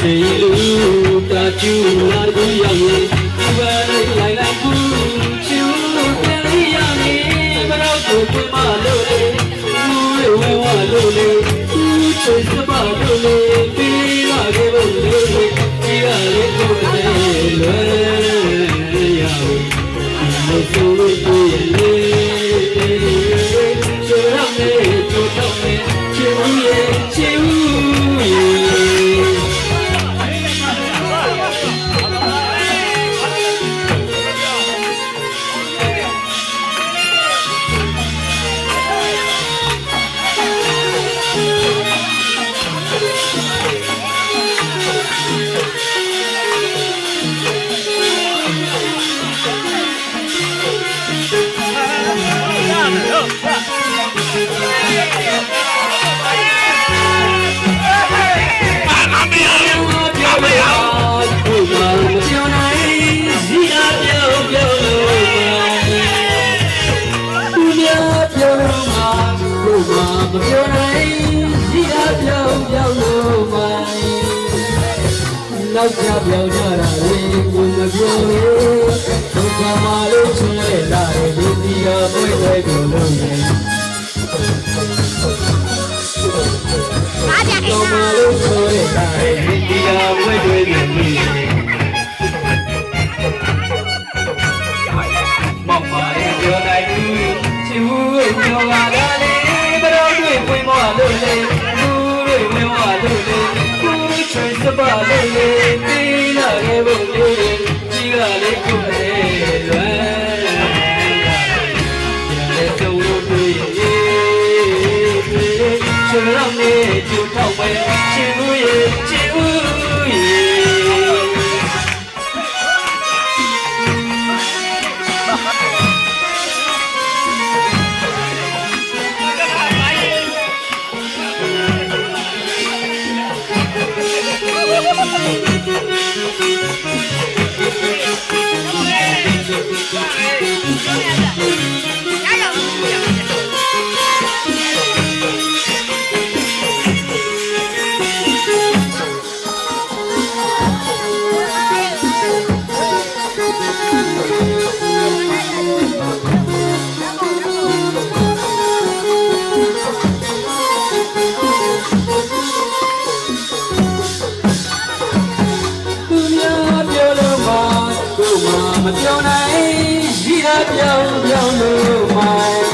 Sailu tak cuma goyang မတော့ကိုပြမလို့လေဘူးဝဲဝါလို့လေဘူးချစ်စပါလို့လေပြီးလာခဲ့ဖို့လေဒီရလေးကိုယ်လွယ်ရဘူးမဆိုးလို့တွေ့ရင်လေ နောက်ကြပြောကြတာလေကိုမပြောလေဒုက္ခမှာလို့ချွဲလာတယ်ဒီဒီရောပွဲပွဲကိုလုံးနေ ရမယ်ကျူထောက်ပဲ မှကိုယ်မှမပြောနိုင်ရှိတာပြောင်းပြောင်းလို့မှ